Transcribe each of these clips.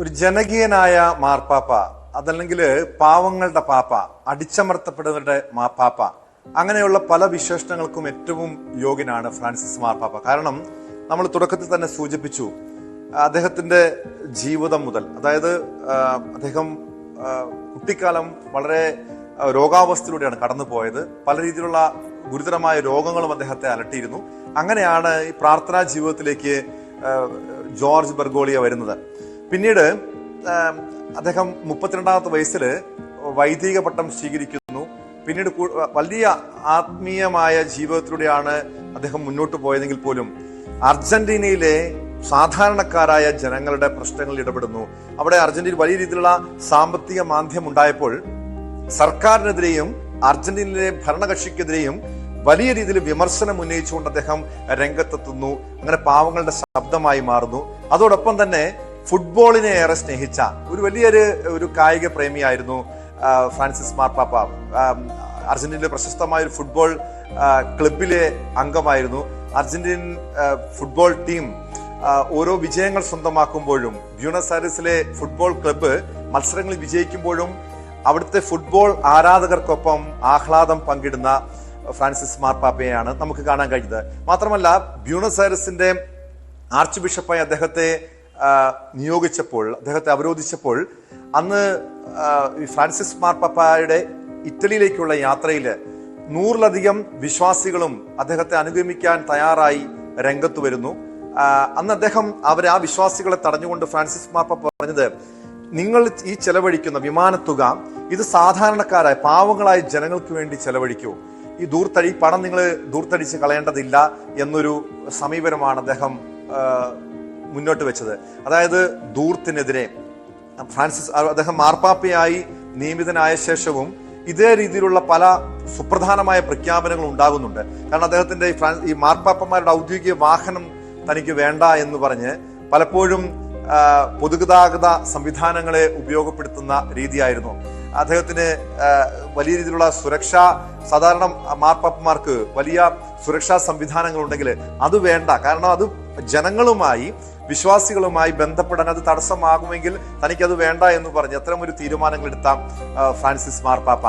ഒരു ജനകീയനായ മാർപ്പാപ്പ അതല്ലെങ്കിൽ പാവങ്ങളുടെ പാപ്പ അടിച്ചമർത്തപ്പെടുന്നവരുടെ മാപ്പാപ്പ അങ്ങനെയുള്ള പല വിശേഷണങ്ങൾക്കും ഏറ്റവും യോഗ്യനാണ് ഫ്രാൻസിസ് മാർപ്പാപ്പ കാരണം നമ്മൾ തുടക്കത്തിൽ തന്നെ സൂചിപ്പിച്ചു അദ്ദേഹത്തിന്റെ ജീവിതം മുതൽ അതായത് അദ്ദേഹം കുട്ടിക്കാലം വളരെ രോഗാവസ്ഥയിലൂടെയാണ് കടന്നുപോയത്. പല രീതിയിലുള്ള ഗുരുതരമായ രോഗങ്ങളും അദ്ദേഹത്തെ അലട്ടിയിരുന്നു. അങ്ങനെയാണ് ഈ പ്രാർത്ഥനാ ജീവിതത്തിലേക്ക് ജോർജ് ബർഗോളിയ വരുന്നത്. പിന്നീട് അദ്ദേഹം മുപ്പത്തിരണ്ടാമത്തെ വയസ്സിൽ വൈദിക പട്ടം സ്വീകരിക്കുന്നു. പിന്നീട് വലിയ ആത്മീയമായ ജീവിതത്തിലൂടെയാണ് അദ്ദേഹം മുന്നോട്ട് പോയതെങ്കിൽ പോലും അർജന്റീനയിലെ സാധാരണക്കാരായ ജനങ്ങളുടെ പ്രശ്നങ്ങളിൽ ഇടപെടുന്നു. അവിടെ അർജന്റീന വലിയ രീതിയിലുള്ള സാമ്പത്തിക മാന്ദ്യം ഉണ്ടായപ്പോൾ സർക്കാരിനെതിരെയും അർജന്റീനയിലെ ഭരണകക്ഷിക്കെതിരെയും വലിയ രീതിയിൽ വിമർശനം ഉന്നയിച്ചുകൊണ്ട് അദ്ദേഹം രംഗത്തെത്തുന്നു. അങ്ങനെ പാവങ്ങളുടെ ശബ്ദമായി മാറുന്നു. അതോടൊപ്പം തന്നെ ഫുട്ബോളിനെ ഏറെ സ്നേഹിച്ച ഒരു വലിയൊരു ഒരു കായിക പ്രേമിയായിരുന്നു ഫ്രാൻസിസ് മാർപ്പാപ്പ. അർജന്റീനയിലെ പ്രശസ്തമായ ഒരു ഫുട്ബോൾ ക്ലബിലെ അംഗമായിരുന്നു. അർജന്റീൻ ഫുട്ബോൾ ടീം ഓരോ വിജയങ്ങൾ സ്വന്തമാക്കുമ്പോഴും ബ്യൂണസ് ആരിസിലെ ഫുട്ബോൾ ക്ലബ്ബ് മത്സരങ്ങളിൽ വിജയിക്കുമ്പോഴും അവിടുത്തെ ഫുട്ബോൾ ആരാധകർക്കൊപ്പം ആഹ്ലാദം പങ്കിടുന്ന ഫ്രാൻസിസ് മാർപ്പാപ്പയാണ് നമുക്ക് കാണാൻ കഴിഞ്ഞത്. മാത്രമല്ല ബ്യൂണസ് ആരിസിന്റെ ആർച്ച് ബിഷപ്പായി അദ്ദേഹത്തെ നിയോഗിച്ചപ്പോൾ അദ്ദേഹത്തെ അവരോധിച്ചപ്പോൾ അന്ന് ഫ്രാൻസിസ് മാർപ്പാപ്പയുടെ ഇറ്റലിയിലേക്കുള്ള യാത്രയിൽ നൂറിലധികം വിശ്വാസികളും അദ്ദേഹത്തെ അനുഗമിക്കാൻ തയ്യാറായി രംഗത്ത് വരുന്നു. അന്ന് അദ്ദേഹം അവർ ആ വിശ്വാസികളെ തടഞ്ഞുകൊണ്ട് ഫ്രാൻസിസ് മാർപ്പാപ്പ പറഞ്ഞത് നിങ്ങൾ ഈ ചെലവഴിക്കുന്ന വിമാനത്തുക ഇത് സാധാരണക്കാരായ പാവങ്ങളായ ജനങ്ങൾക്ക് വേണ്ടി ചെലവഴിക്കൂ. ഈ ദൂർത്തടി പണം നിങ്ങൾ ദൂർത്തടിച്ച് കളയേണ്ടതില്ല എന്നൊരു സമീപനമാണ് അദ്ദേഹം മുന്നോട്ട് വെച്ചത്. അതായത് ദൂർത്തിനെതിരെ. ഫ്രാൻസിസ് അദ്ദേഹം മാർപ്പാപ്പയായി നിയമിതനായ ശേഷവും ഇതേ രീതിയിലുള്ള പല സുപ്രധാനമായ പ്രഖ്യാപനങ്ങൾ ഉണ്ടാകുന്നുണ്ട്. കാരണം അദ്ദേഹത്തിന്റെ ഈ മാർപ്പാപ്പന്മാരുടെ ഔദ്യോഗിക വാഹനം തനിക്ക് വേണ്ട എന്ന് പറഞ്ഞ് പലപ്പോഴും പൊതുഗതാഗത സംവിധാനങ്ങളെ ഉപയോഗപ്പെടുത്തുന്ന രീതിയായിരുന്നു. അദ്ദേഹത്തിന് വലിയ രീതിയിലുള്ള സുരക്ഷ സാധാരണ മാർപ്പാപ്പന്മാർക്ക് വലിയ സുരക്ഷാ സംവിധാനങ്ങൾ ഉണ്ടെങ്കിൽ അത് വേണ്ട. കാരണം അത് ജനങ്ങളുമായി വിശ്വാസികളുമായി ബന്ധപ്പെടാൻ അത് തടസ്സമാകുമെങ്കിൽ തനിക്കത് വേണ്ട എന്ന് പറഞ്ഞ് അത്തരം ഒരു തീരുമാനങ്ങൾ എടുത്താം ഫ്രാൻസിസ് മാർപ്പാപ്പ.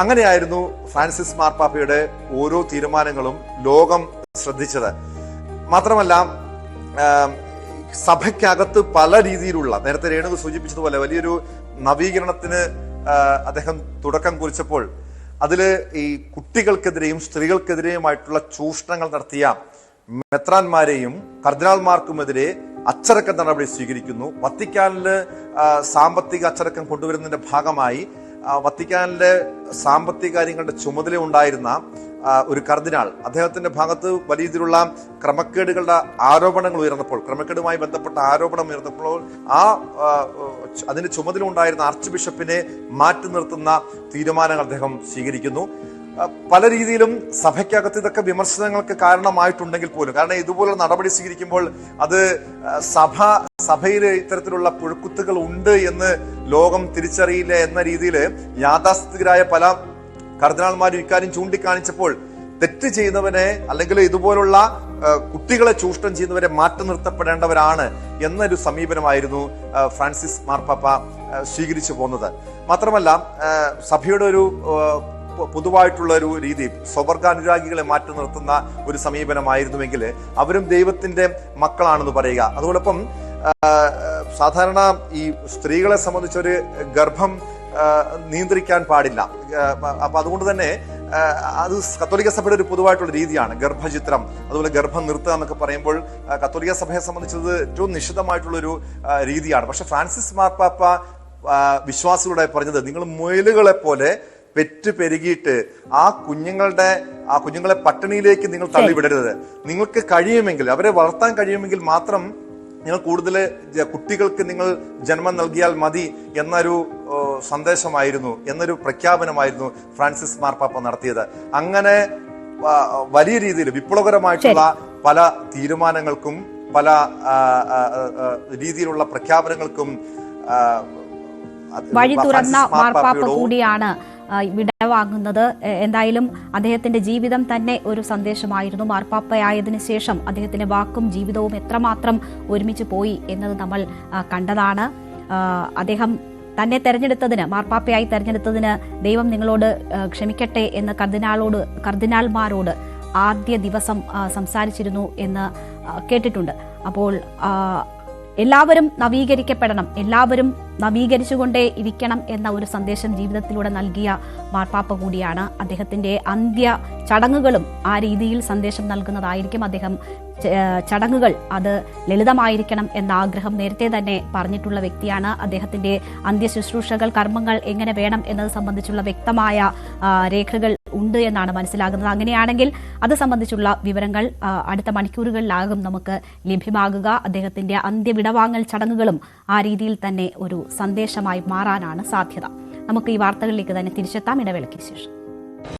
അങ്ങനെയായിരുന്നു ഫ്രാൻസിസ് മാർപ്പാപ്പയുടെ ഓരോ തീരുമാനങ്ങളും ലോകം ശ്രദ്ധിച്ചത്. മാത്രമല്ല സഭയ്ക്കകത്ത് പല രീതിയിലുള്ള നേരത്തെ രേണുക സൂചിപ്പിച്ചതുപോലെ വലിയൊരു നവീകരണത്തിന് അദ്ദേഹം തുടക്കം കുറിച്ചപ്പോൾ അതിൽ ഈ കുട്ടികൾക്കെതിരെയും സ്ത്രീകൾക്കെതിരെയുമായിട്ടുള്ള ചൂഷണങ്ങൾ നടത്തിയ മെത്രാന്മാരെയും കർദിനാൾമാർക്കുമെതിരെ അച്ചടക്ക നടപടി സ്വീകരിക്കുന്നു. വത്തിക്കാനിൽ സാമ്പത്തിക അച്ചടക്കം കൊണ്ടുവരുന്നതിന്റെ ഭാഗമായി വത്തിക്കാനിലെ സാമ്പത്തിക കാര്യങ്ങളുടെ ചുമതല ഉണ്ടായിരുന്ന ഒരു കർദിനാൾ. അദ്ദേഹത്തിന്റെ ഭാഗത്ത് വലിയ രീതിയിലുള്ള ക്രമക്കേടുകളുടെ ആരോപണങ്ങൾ ഉയർന്നപ്പോൾ ക്രമക്കേടുമായി ബന്ധപ്പെട്ട ആരോപണം ഉയർന്നപ്പോൾ ആ അതിന് ചുമതല ഉണ്ടായിരുന്ന ആർച്ച് ബിഷപ്പിനെ മാറ്റി നിർത്തുന്ന തീരുമാനങ്ങൾ അദ്ദേഹം സ്വീകരിക്കുന്നു. പല രീതിയിലും സഭയ്ക്കകത്ത് ഇതൊക്കെ വിമർശനങ്ങൾക്ക് കാരണമായിട്ടുണ്ടെങ്കിൽ പോലും. കാരണം ഇതുപോലെ നടപടി സ്വീകരിക്കുമ്പോൾ അത് സഭ സഭയിൽ ഇത്തരത്തിലുള്ള പുഴുക്കുത്തുകൾ ഉണ്ട് എന്ന് ലോകം തിരിച്ചറിയില്ല എന്ന രീതിയിൽ യാഥാസ്ഥിതികരായ പല കർദിനാൾമാരും ഇക്കാര്യം ചൂണ്ടിക്കാണിച്ചപ്പോൾ തെറ്റ് ചെയ്യുന്നവനെ അല്ലെങ്കിൽ ഇതുപോലുള്ള കുട്ടികളെ ചൂഷണം ചെയ്യുന്നവരെ മാറ്റി നിർത്തപ്പെടേണ്ടവരാണ് എന്നൊരു സമീപനമായിരുന്നു ഫ്രാൻസിസ് മാർപ്പാപ്പ സ്വീകരിച്ചു പോകുന്നത് മാത്രമല്ല സഭയുടെ ഒരു പൊതുവായിട്ടുള്ള ഒരു രീതി സ്വവർഗാനുരാഗികളെ മാറ്റി നിർത്തുന്ന ഒരു സമീപനമായിരുന്നുവെങ്കിൽ അവരും ദൈവത്തിന്റെ മക്കളാണെന്ന് പറയുക. അതോടൊപ്പം സാധാരണ ഈ സ്ത്രീകളെ സംബന്ധിച്ചൊരു ഗർഭം നിയന്ത്രിക്കാൻ പാടില്ല. അപ്പൊ അതുകൊണ്ട് തന്നെ അത് കത്തോലിക്ക സഭയുടെ ഒരു പൊതുവായിട്ടുള്ള രീതിയാണ് ഗർഭചിത്രം. അതുപോലെ ഗർഭം നിർത്തുക എന്നൊക്കെ പറയുമ്പോൾ കത്തോലിക്ക സഭയെ സംബന്ധിച്ചത് ഏറ്റവും നിശിതമായിട്ടുള്ളൊരു രീതിയാണ്. പക്ഷെ ഫ്രാൻസിസ് മാർപ്പാപ്പ വിശ്വാസികളുടെ പറഞ്ഞത് നിങ്ങൾ മുയലുകളെ പോലെ പെറ്റ് പെരുകിയിട്ട് ആ കുഞ്ഞുങ്ങളുടെ ആ കുഞ്ഞുങ്ങളെ പട്ടിണിയിലേക്ക് നിങ്ങൾ തള്ളിവിടരുത്. നിങ്ങൾക്ക് കഴിയുമെങ്കിൽ അവരെ വളർത്താൻ കഴിയുമെങ്കിൽ മാത്രം നിങ്ങൾ കൂടുതൽ കുട്ടികൾക്ക് നിങ്ങൾ ജന്മം നൽകിയാൽ മതി എന്നൊരു സന്ദേശമായിരുന്നു എന്നൊരു പ്രഖ്യാപനമായിരുന്നു ഫ്രാൻസിസ് മാർപ്പാപ്പ നടത്തിയത്. അങ്ങനെ വലിയ രീതിയിൽ വിപ്ലവകരമായിട്ടുള്ള പല തീരുമാനങ്ങൾക്കും പല രീതിയിലുള്ള പ്രഖ്യാപനങ്ങൾക്കും വഴി തുറന്ന മാർപ്പാപ്പ കൂടിയാണ് വിടവാങ്ങുന്നത്. എന്തായാലും അദ്ദേഹത്തിന്റെ ജീവിതം തന്നെ ഒരു സന്ദേശമായിരുന്നു. മാർപ്പാപ്പയായതിനു ശേഷം അദ്ദേഹത്തിന്റെ വാക്കും ജീവിതവും എത്രമാത്രം ഒരുമിച്ച് പോയി എന്നത് നമ്മൾ കണ്ടതാണ്. അദ്ദേഹം തന്നെ തെരഞ്ഞെടുത്തതിന് മാർപ്പാപ്പയായി തെരഞ്ഞെടുത്തതിന് ദൈവം നിങ്ങളോട് ക്ഷമിക്കട്ടെ എന്ന് കർദിനാളോട് കർദിനാൾമാരോട് ആദ്യ ദിവസം സംസാരിച്ചിരുന്നു എന്ന് കേട്ടിട്ടുണ്ട്. അപ്പോൾ എല്ലാവരും നവീകരിക്കപ്പെടണം. എല്ലാവരും നവീകരിച്ചുകൊണ്ടേ ഇരിക്കണം എന്ന ഒരു സന്ദേശം ജീവിതത്തിലൂടെ നൽകിയ മാർപ്പാപ്പ കൂടിയാണ് അദ്ദേഹത്തിന്റെ അന്ത്യ ചടങ്ങുകളും ആ രീതിയിൽ സന്ദേശം നൽകുന്നതായിരിക്കും അദ്ദേഹം. ചടങ്ങുകൾ അത് ലളിതമായിരിക്കണം എന്ന ആഗ്രഹം നേരത്തെ തന്നെ പറഞ്ഞിട്ടുള്ള വ്യക്തിയാണ്. അദ്ദേഹത്തിന്റെ അന്ത്യ ശുശ്രൂഷകൾ കർമ്മങ്ങൾ എങ്ങനെ വേണം എന്നത് സംബന്ധിച്ചുള്ള വ്യക്തമായ രേഖകൾ ഉണ്ട് എന്നാണ് മനസ്സിലാകുന്നത്. അങ്ങനെയാണെങ്കിൽ അത് സംബന്ധിച്ചുള്ള വിവരങ്ങൾ അടുത്ത മണിക്കൂറുകളിലാകും നമുക്ക് ലഭ്യമാകുക. അദ്ദേഹത്തിന്റെ അന്ത്യവിടവാങ്ങൽ ചടങ്ങുകളും ആ രീതിയിൽ തന്നെ ഒരു സന്ദേശമായി മാറാനാണ് സാധ്യത. നമുക്ക് ഈ വാർത്തകളിലേക്ക് തന്നെ തിരിച്ചെത്താം. ഇടവേളയ്ക്ക് ശേഷം.